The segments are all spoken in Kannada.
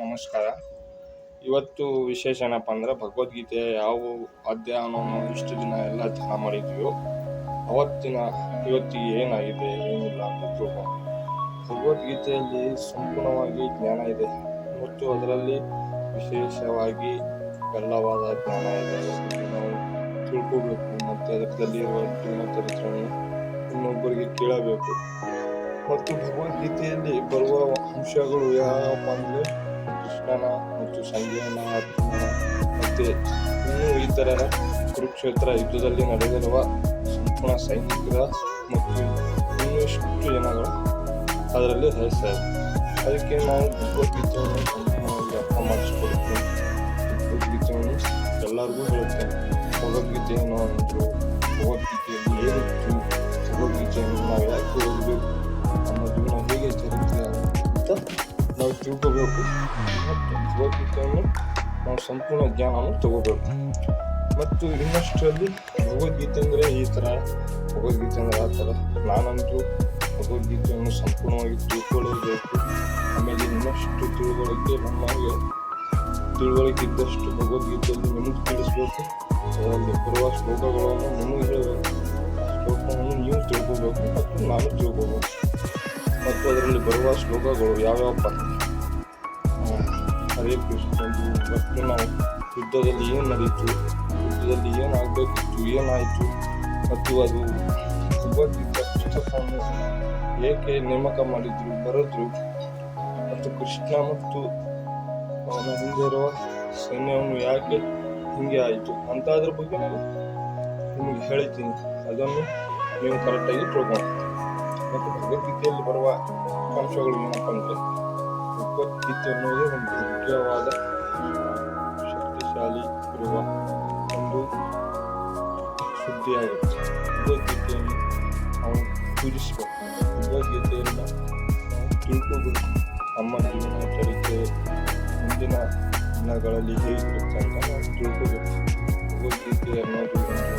ನಮಸ್ಕಾರ. ಇವತ್ತು ವಿಶೇಷ ಏನಪ್ಪ ಅಂದ್ರೆ ಭಗವದ್ಗೀತೆ ಯಾವ ಅಧ್ಯಾಯವನ್ನು ಇಷ್ಟು ದಿನ ಎಲ್ಲ ಧ್ಯಾನ ಮಾಡಿದ್ವಿಯೋ ಅವತ್ತಿನ ಇವತ್ತಿಗೆ ಏನಾಗಿದೆ, ಏನಿಲ್ಲ ಅಂತ ಭಗವದ್ಗೀತೆಯಲ್ಲಿ ಸಂಪೂರ್ಣವಾಗಿ ಜ್ಞಾನ ಇದೆ. ಮತ್ತು ಅದರಲ್ಲಿ ವಿಶೇಷವಾಗಿ ಎಲ್ಲವಾದ ಜ್ಞಾನ ಇದೆ. ನಾವು ತಿಳ್ಕೋಬೇಕು. ಮತ್ತು ಜೀವನ ಚರಿತ್ರೆಯನ್ನು ಇನ್ನೊಬ್ಬರಿಗೆ ಕೇಳಬೇಕು. ಮತ್ತು ಭಗವದ್ಗೀತೆಯಲ್ಲಿ ಬರುವ ಅಂಶಗಳು ಯಾವಪ್ಪ ಅಂದರೆ ಕೃಷ್ಣನ ಮತ್ತು ಸಂಜಯನ ಮತ್ತು ಇನ್ನೂ ಈ ಥರ ಕುರುಕ್ಷೇತ್ರ ಯುದ್ಧದಲ್ಲಿ ನಡೆದಿರುವ ಸಂಪೂರ್ಣ ಸೈನಿಕರ ಮತ್ತು ಇನ್ನಷ್ಟು ಜನಗಳು ಅದರಲ್ಲಿ ಇದೆ ಅದಕ್ಕೆ ನಾವು ಭಗವದ್ಗೀತೆಯನ್ನು ಸಂಪೂರ್ಣವಾಗಿ ಅರ್ಥ ಮಾಡಿಸ್ಕೊಳ್ಬೇಕು ಭಗವದ್ಗೀತೆಯನ್ನು ಎಲ್ಲರಿಗೂ ಹೇಳುತ್ತೇನೆ. ಭಗವದ್ಗೀತೆಯನ್ನು ಒಂದು ಭಗವದ್ಗೀತೆಯಲ್ಲಿ ತಿಳ್ಕೋಬೇಕು. ಮತ್ತು ಭಗವದ್ಗೀತೆಯನ್ನು ನಾವು ಸಂಪೂರ್ಣ ಜ್ಞಾನವನ್ನು ತಗೋಬೇಕು. ಮತ್ತು ಇನ್ನಷ್ಟರಲ್ಲಿ ಭಗವದ್ಗೀತೆ ಅಂದರೆ ಈ ಥರ ಭಗವದ್ಗೀತೆ ಅಂದರೆ ಆ ಥರ ನಾನಂತೂ ಭಗವದ್ಗೀತೆಯನ್ನು ಸಂಪೂರ್ಣವಾಗಿ ತಿಳ್ಕೊಳ್ಳೇಬೇಕು ಆಮೇಲೆ ಇನ್ನಷ್ಟು ತಿಳುವಳಿಕೆ ನಮಗೆ ತಿಳುವಳಿಕೆ ಇದ್ದಷ್ಟು ಭಗವದ್ಗೀತೆಯಲ್ಲಿ ನಿಮಗೆ ತಿಳಿಸ್ಬೇಕು. ಅದರಲ್ಲಿ ಬರುವ ಶ್ಲೋಕಗಳನ್ನು ನಿಮಗೆ ಹೇಳಬೇಕು ಶ್ಲೋಕವನ್ನು ನೀವು ತಿಳ್ಕೋಬೇಕು. ಮತ್ತು ನಾನು ತಿಳ್ಕೋಬೇಕು. ಮತ್ತು ಅದರಲ್ಲಿ ಬರುವ ಶ್ಲೋಕಗಳು ಯಾವ್ಯಾವಪ್ಪ ಹರೇ ಕೃಷ್ಣ ಇದು ಮತ್ತು ನಾವು ಯುದ್ಧದಲ್ಲಿ ಏನು ನಡೀತು? ಯುದ್ಧದಲ್ಲಿ ಏನಾಗಬೇಕಿತ್ತು? ಏನಾಯಿತು? ಮತ್ತು ಅದು ಭಗವದ್ಗೀತಾ ಏಕೆ ನೇಮಕ ಮಾಡಿದ್ರು, ಬರೆದ್ರು? ಮತ್ತು ಕೃಷ್ಣ ಮತ್ತು ಅವನ ಹಿಂದೆ ಇರುವ ಸೈನ್ಯವನ್ನು ಯಾಕೆ ಹಿಂಗೆ ಆಯಿತು? ಅಂತ ಅದ್ರ ಬಗ್ಗೆ ನಾನು ನಿಮಗೆ ಹೇಳ್ತೀನಿ. ಅದನ್ನು ನೀವು ಕರೆಕ್ಟಾಗಿ ತಿಳ್ಕೊಂಡು ಮತ್ತು ಭಗವದ್ಗೀತೆಯಲ್ಲಿ ಬರುವ ಅಂಶಗಳು ಏನಪ್ಪ ಅಂದರೆ ಭಗವದ್ಗೀತೆ ಅನ್ನೋದೇ ಒಂದು ಮುಖ್ಯವಾದ ಶಕ್ತಿಶಾಲಿ ಇರುವ ಒಂದು ಸುದ್ದಿಯಾಗುತ್ತೆ ಭಗವದ್ಗೀತೆಯನ್ನು ನಾವು ಪೂಜಿಸಬೇಕು ಭಗವದ್ಗೀತೆಯನ್ನು ನಾವು ತಿಳ್ಕೋಬೇಕು ನಮ್ಮ ಜೀವನ ಚರಿತ್ರೆ ಮುಂದಿನ ದಿನಗಳಲ್ಲಿ ಹೇಗಿರುತ್ತೆ ಅಂತ ನಾವು ತಿಳ್ಕೋಬೇಕು ಭಗವದ್ಗೀತೆ ಅನ್ನೋದು ಒಂದು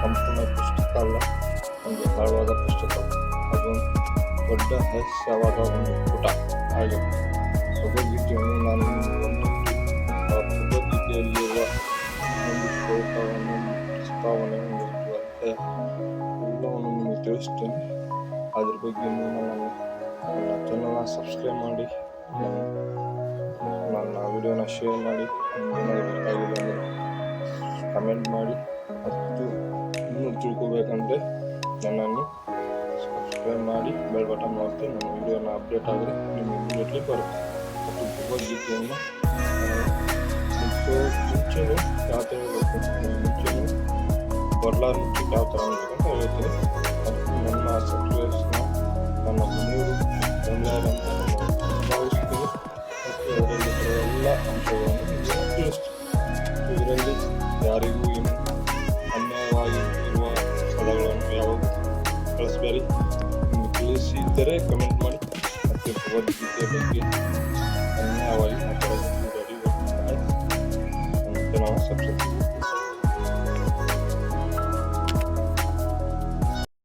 ಸಂಪೂರ್ಣ ಪುಸ್ತಕ ಅಲ್ಲ ಒಂದು ಆಳವಾದ ಪುಸ್ತಕ ಅದೊಂದು ದೊಡ್ಡ ರಹಸ್ಯವಾದ ಒಂದು ಪುಟ ಆಗಿರುತ್ತೆ ಭಗವದ್ಗೀತೆಯನ್ನು ನಾನು ಒಂದು ಆ ಭಗವದ್ಗೀತೆಯಲ್ಲಿರುವ ಒಂದು ಶ್ಲೋಕವನ್ನು ಪ್ರಸ್ತಾವನೆ ಅಧ್ಯಾಯ ಎಲ್ಲವನ್ನು ನಿಮಗೆ ತಿಳಿಸ್ತೇನೆ ಅದ್ರ ಬಗ್ಗೆ ನೀವು ನನ್ನ ನನ್ನ ಚಾನಲ್ನ ಸಬ್ಸ್ಕ್ರೈಬ್ ಮಾಡಿ ನನ್ನ ವಿಡಿಯೋನ ಶೇರ್ ಮಾಡಿ ಕಮೆಂಟ್ ಮಾಡಿ ಮತ್ತು ಇನ್ನೂ ತಿಳ್ಕೊಬೇಕಂದ್ರೆ ನನ್ನನ್ನು ಸಬ್ಸ್ಕ್ರೈಬ್ ಮಾಡಿ ಬೆಲ್ ಬಟನ್ ಒತ್ತಿ ನನ್ನ ವಿಡಿಯೋನ ಅಪ್ಡೇಟ್ ಆದರೆ ನಿಮಗೆ ಇಮಿಡಿಯೇಟ್ಲಿ ಬರುತ್ತೆ. ಮತ್ತು ಭಗವದ್ಗೀತೆಯನ್ನು ಮುಗಿಸೋ ಮುಂಚೆನೂ ಯಾವ ಥರ ಇರಬೇಕು ಮುಂಚೆನೂ ಬರ್ಲಾರ ಮುಂಚೆ ಯಾವ ಥರ ಇರಬೇಕಂತ ಹೇಳ್ತೀನಿ. ಮತ್ತು ನನ್ನ ಸಬ್ಸ್ಕ್ರೈಬ್ಸ್ನ ನನ್ನ ಮನೆಯವರು ಬಂದಾರ ಅಂತ ನಾನು ಭಾವಿಸ್ತೀನಿ. ಮತ್ತು ಅದರಲ್ಲಿ ಬರುವ ಎಲ್ಲ ಅಂಶಗಳನ್ನು ನಿಮಗೆ ತಿಳಿಸ್ತೀನಿ ಇದರಲ್ಲಿ ಯಾರಿಗೂ ತಿಳಿಸಿದ್ದರೆ ಕಮೆಂಟ್ ಮಾಡಿ ಮತ್ತು ಭಗವದ್ಗೀತೆಯ ಬಗ್ಗೆ ಅನ್ಯಾಯವಾಗಿ ಮಾತಾಡೋದು ಬೇಡಿ ಮತ್ತು ನಾವು ಸಬ್ಸ್ಕ್ರೈಬ್